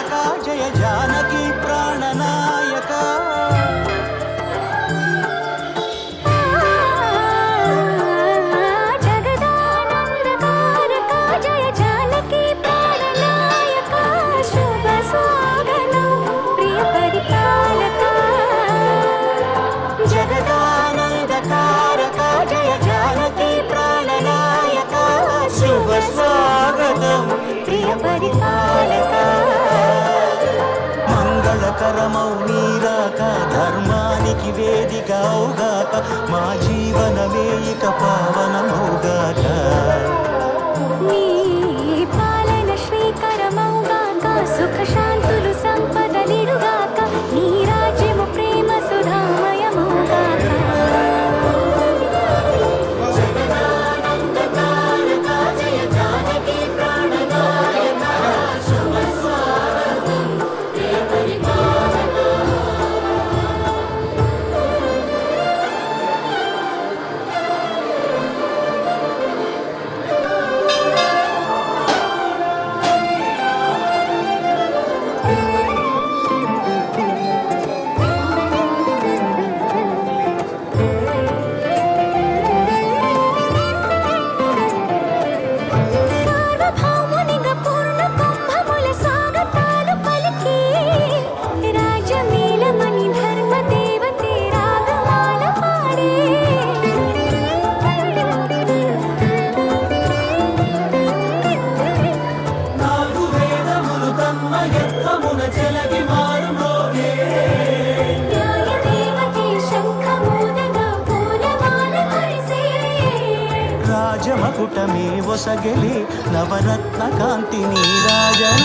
జగదానందకారక జయ జానకి ప్రాణనా. ఆధారమౌ నీరాక ధర్మానికి వేదిక అవుగాక మా జీవనమే ఇక పావనమౌగాక రాజమకుటమే ఒసగెలి నవరత్న కాంతి నీరాజన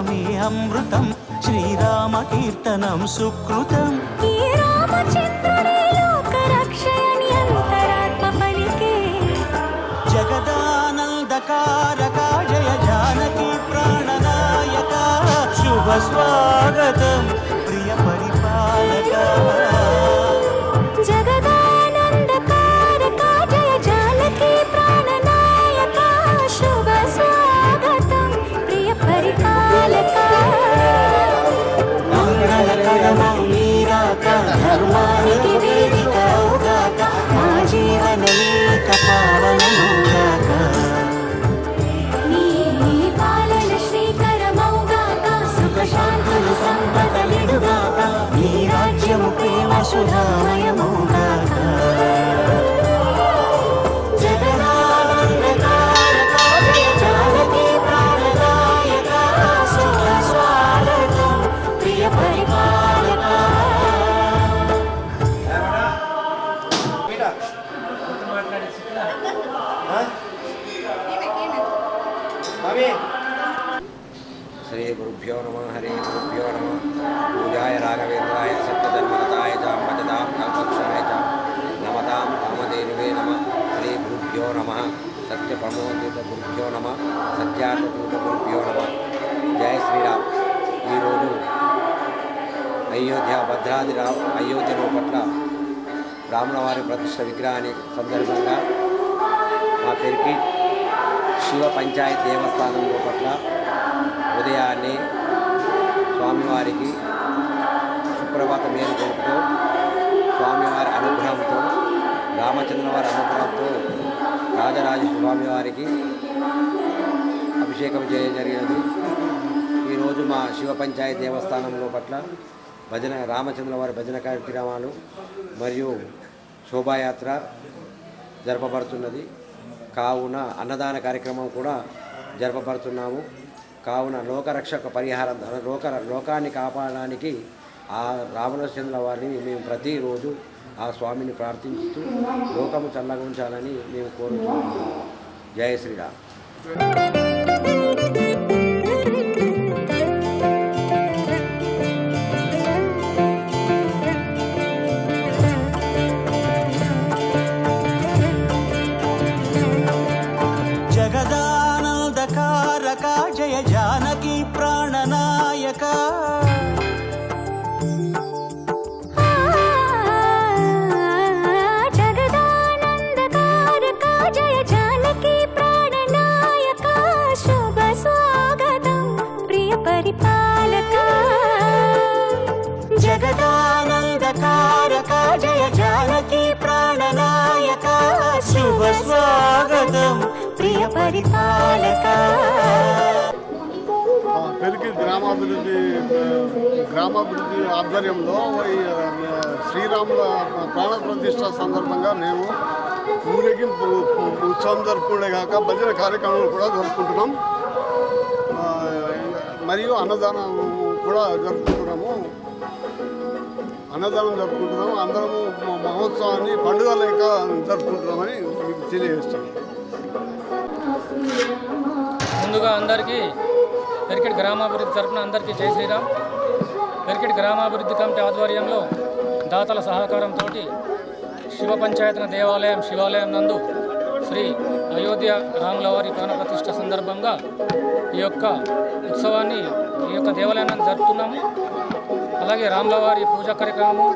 రామనామమే అమృతం శ్రీరామ కీర్తనం సుకృతం. జగదానందకారక జయ జానకి ప్రాణనాయక శుభ స్వాగతం. మంగళకరమౌ నీరాక ధర్మానికి వేదిక అవుగాక మా జీవనమేక పావనమౌగాక గురుభ్యో నమ హరి గురుభ్యో నమ పూజాయ రాఘవేంద్రాయ సత్యధర్మరతాయ చ భజతాం కల్పక్షాయ చ నమతాం కామధేనువే నమ శ్రీ గురుభ్యో నమ సత్యప్రమోదిత గురుభ్యో నమ సత్యార్థదూత గురుభ్యో నమ జయ శ్రీరామ్ అయోధ్య భద్రాది రామ్ అయోధ్యలో పట్ల రాములవారి ప్రతిష్ట విగ్రహాన్ని సందర్భంగా మా పెరికి శివ పంచాయత్ దేవస్థానంలో పట్ల ఉదయాన్నే స్వామివారికి సుప్రభాత మేలు కొలుపుతూ స్వామివారి అనుగ్రహంతో రామచంద్రవారి అనుగ్రహంతో రాజరాజ స్వామివారికి అభిషేకం చేయడం జరిగినది. ఈరోజు మా శివ పంచాయత్ దేవస్థానంలో పట్ల భజన రామచంద్రవారి భజన కార్యక్రమాలు మరియు శోభాయాత్ర జరపబడుతున్నది. కావున అన్నదాన కార్యక్రమం కూడా జరపబడుతున్నాము. కావున లోకరక్షక పరిహారం లోక లోకాన్ని కాపాడడానికి ఆ రామచంద్ర వారిని మేము ప్రతిరోజు ఆ స్వామిని ప్రార్థిస్తూ లోకము చల్లగా ఉంచాలని మేము కోరుతున్నాము జయ శ్రీరామ్. స్వాగతం ప్రియ పరిపాలక. పెరిగి గ్రామాభివృద్ధి గ్రామాభివృద్ధి ఆధ్వర్యంలో శ్రీరాముల ప్రాణ ప్రతిష్ట సందర్భంగా మేము ఊరేగింపు ఉత్సవం జరుపుకునే కాక భజన కార్యక్రమాలు కూడా జరుపుకుంటున్నాం. మరియు అన్నదానం కూడా జరుపుకుంటున్నాము. అన్నదానం జరుపుకుంటున్నాము. అందరము మహోత్సవాన్ని పండుగ లేక జరుపుకుంటున్నామని మీకు ముందుగా అందరికీ పెరికెట్ గ్రామాభివృద్ధి తరఫున అందరికీ జై శ్రీరామ్. పెరికెట్ గ్రామాభివృద్ధి కమిటీ ఆధ్వర్యంలో దాతల సహకారంతో శివ పంచాయతన దేవాలయం శివాలయం నందు శ్రీ అయోధ్య రాములవారి ప్రాణ ప్రతిష్ట సందర్భంగా ఈ యొక్క ఉత్సవాన్ని ఈ యొక్క దేవాలయం నందు జరుపుతున్నాము. అలాగే రాములవారి పూజా కార్యక్రమము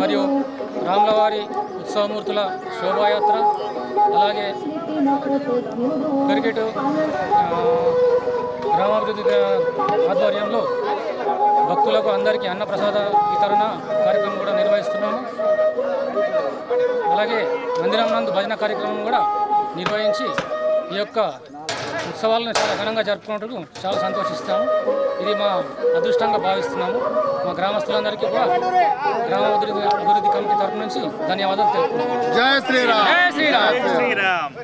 మరియు రాములవారి ఉత్సవమూర్తుల శోభాయాత్ర అలాగే క్రికెట్ గ్రామాభివృద్ధి ఆధ్వర్యంలో భక్తులకు అందరికీ అన్నప్రసాద వితరణ కార్యక్రమం కూడా నిర్వహిస్తున్నాము. అలాగే మందిరం నందు భజన కార్యక్రమం కూడా నిర్వహించి ఈ యొక్క ఉత్సవాలను చాలా ఘనంగా జరుపుకున్నట్టు చాలా సంతోషిస్తాము. ఇది మా అదృష్టంగా భావిస్తున్నాము. మా గ్రామస్తులందరికీ కూడా గ్రామాభివృద్ధి అభివృద్ధి కమిటీ తరపు నుంచి ధన్యవాదాలు తెలుపుతున్నాము. జయ శ్రీరామ్. జై శ్రీరామ్.